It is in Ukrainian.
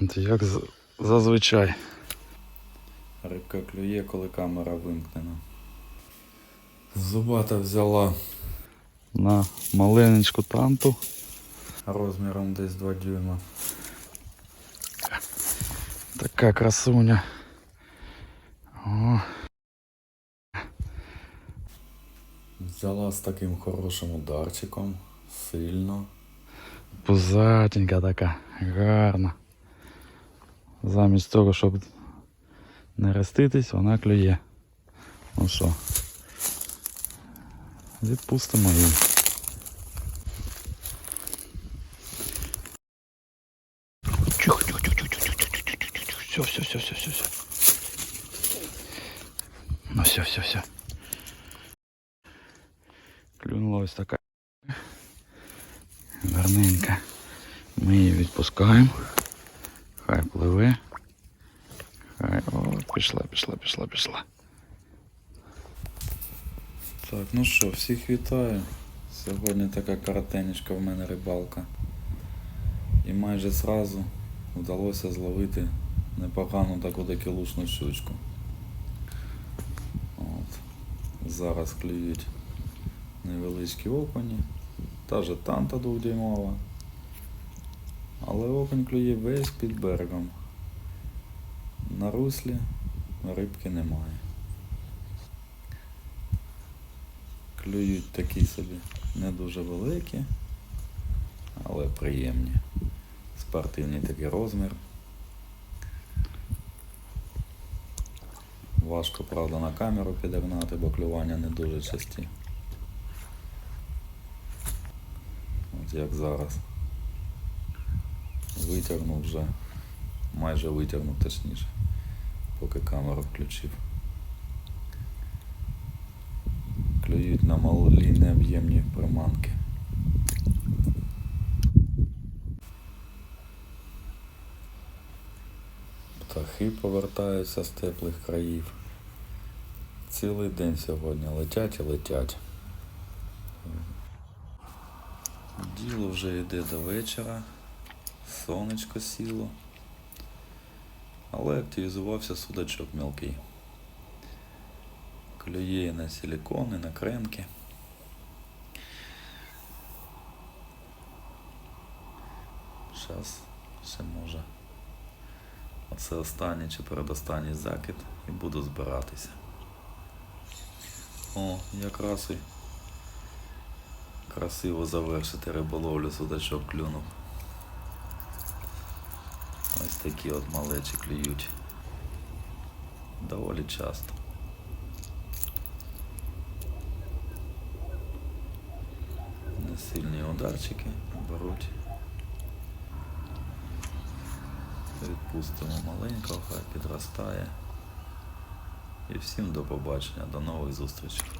Як зазвичай. Рибка клює, коли камера вимкнена. Зубата взяла На маленечку танту. розміром десь 2 дюйма. Така красуня. О, Взяла з таким хорошим ударчиком, сильно. пузатенька така, гарна замість того, щоб не реститись, вона клює. Ну що, відпустимо її. Все, все, все, все, все, все. Ну все, все, все. Клюнулась така. Гарненька. Ми її відпускаємо. Хай пливе. Хай. О, пішла, пішла, пішла, пішла. Так, ну що, всіх вітаю. Сьогодні така коротенечка в мене рибалка. І майже зразу вдалося зловити непогану таку декілушну щучку. От. Зараз клюють невеличкі окуні. Та же танта двохдюймова. Але окунь клює весь під берегом. На руслі рибки немає. Клюють такі собі не дуже великі, але приємні. Спортивний такий розмір. Важко, правда, на камеру підогнати, бо клювання не дуже часті. От як зараз. Витягнув вже, майже витягнув точніше, поки камеру включив. Клюють на малі необ'ємні приманки. Птахи повертаються з теплих країв. Цілий день сьогодні летять і летять. Діло вже йде до вечора, сонечко сіло, але активізувався судачок мілкий. Клює на силікон, і на кремки. Зараз ще може. Оце останній чи передостанній закид і буду збиратися. О, якраз і красиво завершити риболовлю судачок клюнув. Ось такі от малечі клюють. Доволі часто. Несильні ударчики беруть. Відпустимо маленького, хай підростає. І всім до побачення, до нових зустрічей.